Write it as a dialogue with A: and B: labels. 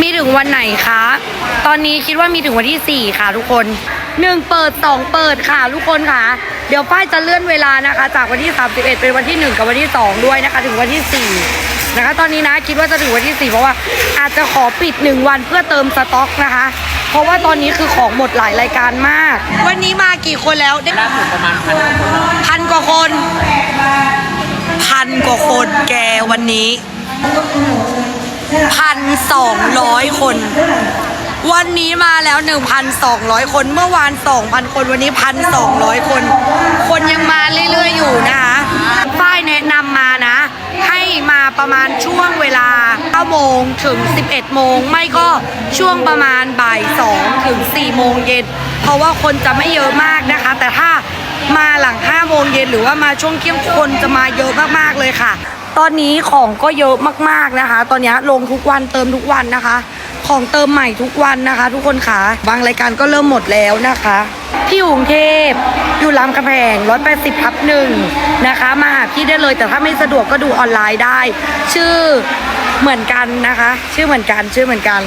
A: มีถึงวันไหนคะ ตอนนี้คิดว่ามีถึงวันที่ 4 ค่ะทุกคน 1 เปิด 2 เปิดค่ะทุกคนค่ะ เดี๋ยวฝ้ายจะเลื่อนเวลานะคะ จากวันที่ 31 เป็นวันที่ 1 กับวันที่ 2 ด้วยนะคะ ถึงวันที่ 4 นะคะ ตอนนี้นะคิดว่าจะถึงวันที่ 4 เพราะว่าอาจจะขอปิด 1 วันเพื่อเติมสต็อกนะคะ เพราะว่าตอนนี้คือของหมดหลายรายการมาก วันนี้มากี่คนแล้วได้
B: ล่าสุดประมาณพันกว่าคน
A: พันกว่าคนพันกว่าคนแกวันนี้ พันสองร้อยคน วันนี้มาแล้ว 1,200 คนเมื่อวาน 2,000 คนวันนี้ 1,200 คน คนยังมาเรื่อย ๆ อยู่นะคะฝ้ายแนะนำมานะ ให้มาประมาณช่วงเวลา9โมงถึง 11 โมง ไม่ก็ช่วงประมาณบ่าย2ถึง4โมงเย็น เพราะว่าคนจะไม่เยอะมากนะคะ แต่ถ้ามาหลัง5โมงเย็นหรือว่ามาช่วงเที่ยงคนจะมาเยอะมากๆเลยค่ะ ตอนนี้ของก็เยอะมากๆนะคะ ตอนนี้ลงทุกวันเติมทุกวันนะคะ ของเติมใหม่ทุกวันนะคะ ทุกคนค่ะบางรายการก็เริ่มหมดแล้วนะคะที่กรุงเทพอยู่รามคำแพง180ทับหนึ่งนะคะ มาหาพี่ได้เลยแต่ถ้าไม่สะดวกก็ดูออนไลน์ได้ ชื่อเหมือนกันนะคะ ชื่อเหมือนกันชื่อเหมือนกัน